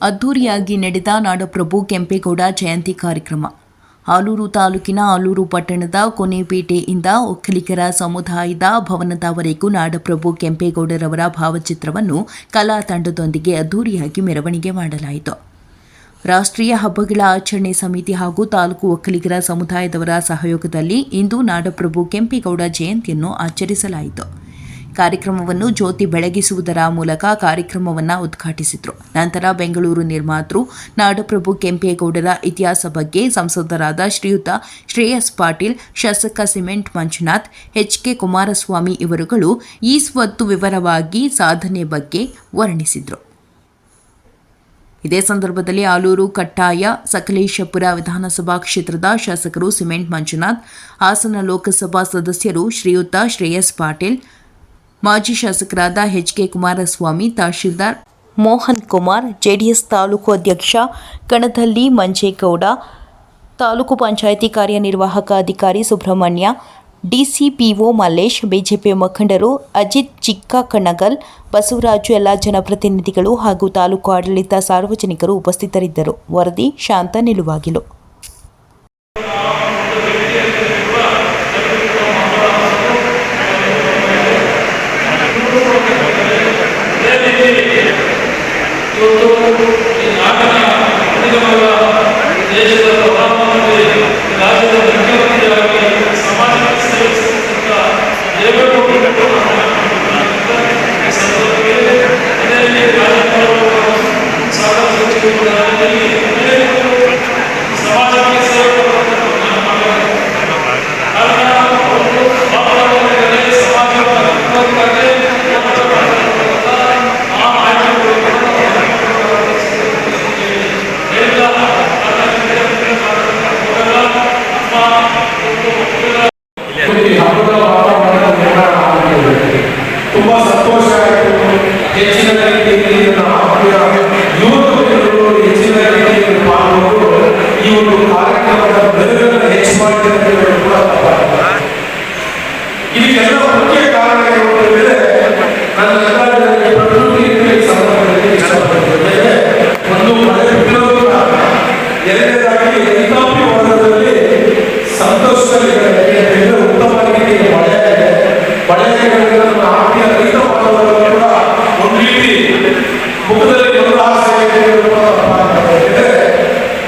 ಅದ್ದೂರಿಯಾಗಿ ನಡೆದ ನಾಡಪ್ರಭು ಕೆಂಪೇಗೌಡ ಜಯಂತಿ ಕಾರ್ಯಕ್ರಮ. ಆಲೂರು ತಾಲೂಕಿನ ಆಲೂರು ಪಟ್ಟಣದ ಕೊನೆಪೇಟೆಯಿಂದ ಒಕ್ಕಲಿಗರ ಸಮುದಾಯದ ಭವನದವರೆಗೂ ನಾಡಪ್ರಭು ಕೆಂಪೇಗೌಡರವರ ಭಾವಚಿತ್ರವನ್ನು ಕಲಾ ತಂಡದೊಂದಿಗೆ ಅದ್ದೂರಿಯಾಗಿ ಮೆರವಣಿಗೆ ಮಾಡಲಾಯಿತು. ರಾಷ್ಟ್ರೀಯ ಹಬ್ಬಗಳ ಆಚರಣೆ ಸಮಿತಿ ಹಾಗೂ ತಾಲೂಕು ಒಕ್ಕಲಿಗರ ಸಮುದಾಯದವರ ಸಹಯೋಗದಲ್ಲಿ ಇಂದು ನಾಡಪ್ರಭು ಕೆಂಪೇಗೌಡ ಜಯಂತಿಯನ್ನು ಆಚರಿಸಲಾಯಿತು. ಕಾರ್ಯಕ್ರಮವನ್ನು ಜ್ಯೋತಿ ಬೆಳಗಿಸುವುದರ ಮೂಲಕ ಕಾರ್ಯಕ್ರಮವನ್ನು ಉದ್ಘಾಟಿಸಿದರು. ನಂತರ ಬೆಂಗಳೂರು ನಿರ್ಮಾತೃ ನಾಡಪ್ರಭು ಕೆಂಪೇಗೌಡರ ಇತಿಹಾಸ ಬಗ್ಗೆ ಸಂಸದರಾದ ಶ್ರೀಯುತ ಶ್ರೇಯಸ್ ಪಾಟೀಲ್, ಶಾಸಕ cement Manjunath, H K Kumaraswamy ಇವರುಗಳು ಈ ಸ್ವತ್ತು ವಿವರವಾಗಿ ಸಾಧನೆ ಬಗ್ಗೆ ವರ್ಣಿಸಿದರು. ಇದೇ ಸಂದರ್ಭದಲ್ಲಿ ಆಲೂರು ಕಟ್ಟಾಯ ಸಕಲೇಶಪುರ ವಿಧಾನಸಭಾ ಕ್ಷೇತ್ರದ ಶಾಸಕರು ಸಿಮೆಂಟ್ ಮಂಜುನಾಥ್, ಹಾಸನ ಲೋಕಸಭಾ ಸದಸ್ಯರು ಶ್ರೀಯುತ ಶ್ರೇಯಸ್ ಪಾಟೀಲ್ ಮಾಜಿ ಶಾಸಕರಾದ H K Kumaraswamy, tahsildar Mohan Kumar, JDS taluk ಅಧ್ಯಕ್ಷ ಕಣದಲ್ಲಿ ಮಂಜೇಗೌಡ, ತಾಲೂಕು ಪಂಚಾಯಿತಿ ಕಾರ್ಯನಿರ್ವಾಹಕ ಅಧಿಕಾರಿ ಸುಬ್ರಹ್ಮಣ್ಯ, ಡಿಸಿಪಿಒ ಮಲ್ಲೇಶ್, ಬಿಜೆಪಿ ಮುಖಂಡರು ಅಜಿತ್ ಚಿಕ್ಕ ಕಣಗಲ್, ಬಸವರಾಜು ಎಲ್ಲ ಜನಪ್ರತಿನಿಧಿಗಳು ಹಾಗೂ ತಾಲೂಕು ಆಡಳಿತ ಸಾರ್ವಜನಿಕರು ಉಪಸ್ಥಿತರಿದ್ದರು. ವರದಿ ಶಾಂತ ನಿಲುವಾಗಿಲು ಇವತ್ತು ಈ ನಾಡಿನ ಅಧಿಕವಾದ ದೇಶದ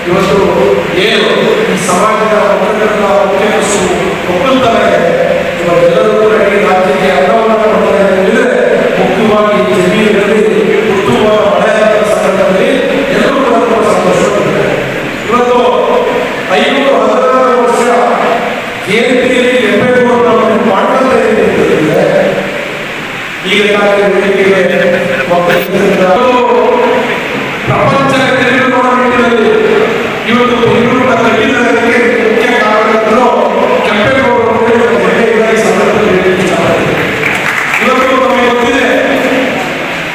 ಇವತ್ತು ಏನು ಈ ಸಮಾಜದ ಒಕ್ಕಲಿಗರ ಒಕ್ಕಲಿಗರು ಜಯಂತಿಯಲ್ಲಿ ಕೆಂಪೇಗೌಡರನ್ನು ಮಾಡ್ತಾ ಇದ್ದೀವಿ ಈಗ ಪ್ರಪಂಚ ನಿಟ್ಟಿನಲ್ಲಿ ಇವತ್ತು ಬೆಂಗಳೂರಿನ ಕಟ್ಟಿದ್ದಕ್ಕೆ ಮುಖ್ಯ ಕಾರಣಗಳು ಕೆಂಪೇಗೌಡರು ಸಂದರ್ಭದಲ್ಲಿ. ಇವತ್ತು ನಮಗೆ ಗೊತ್ತಿದೆ,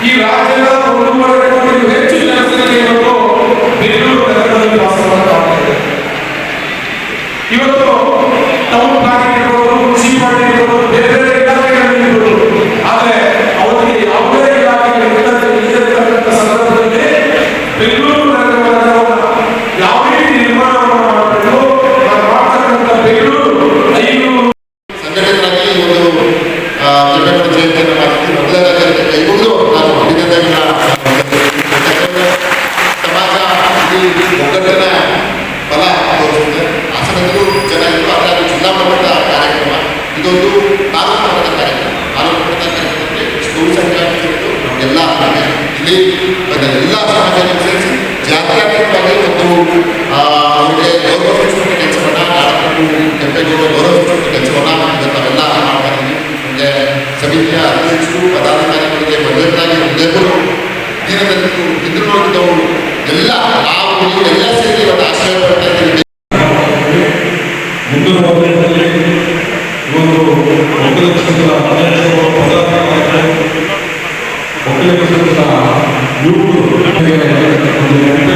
ಈ ರಾಜ್ಯದ ಒಂದೂವರೆ ಅದು ಜಿಲ್ಲಾ ಮಟ್ಟದ ಕಾರ್ಯಕ್ರಮ ಇದೊಂದು ತಾಲೂಕು ಮಟ್ಟದ ಕಾರ್ಯಕ್ರಮ ತಾಲೂಕು ಮಟ್ಟದ ಕಾರ್ಯಕ್ರಮಕ್ಕೆ ಸ್ಕೂಲ್ ಸಂಘಟನೆ ಎಲ್ಲ ಇಲ್ಲಿ ಬಂದ ಎಲ್ಲ ಸಮಾಜವನ್ನು ಸೇರಿಸಿ ಜಾತ್ಯಾತೀತವಾಗಿ ಆ, ಅವರಿಗೆ ಗೌರವ ಸೂಚಿಸುವ ಕೆಲಸವನ್ನ ನಾಡಕಟ್ಟು ಕೆಂಪೇಗೌಡ ಗೌರವ ಸೂಚಿಸುವ ಕೆಲಸವನ್ನ ಇವತ್ತು ನಾವೆಲ್ಲ ಮಾಡ್ತಾ ಇದ್ದೀವಿ ಮುಂದೆ ಸಮಿತಿಯ ಅಧ್ಯಕ್ಷರು ಪದಾಧಿಕಾರಿಗಳಿಗೆ ದಿನದಲ್ಲಿ ಎಲ್ಲ ನಾವು ಎಲ್ಲ ಸೇರಿ ಇವತ್ತು ಆಶ್ರಯ ಪಡ್ತಾ ಮುಂದಿನ ವರ್ಷದಲ್ಲಿ ಒಂದು ಒಕ್ಕಲಿಗ ಸಂಘದ ಅಧ್ಯಕ್ಷರು ಪದಾಧಿಕಾರಿಗಳು ಒಕ್ಕಲಿಗ ಸಂಘದ ಯುವಕರು ಒಂದು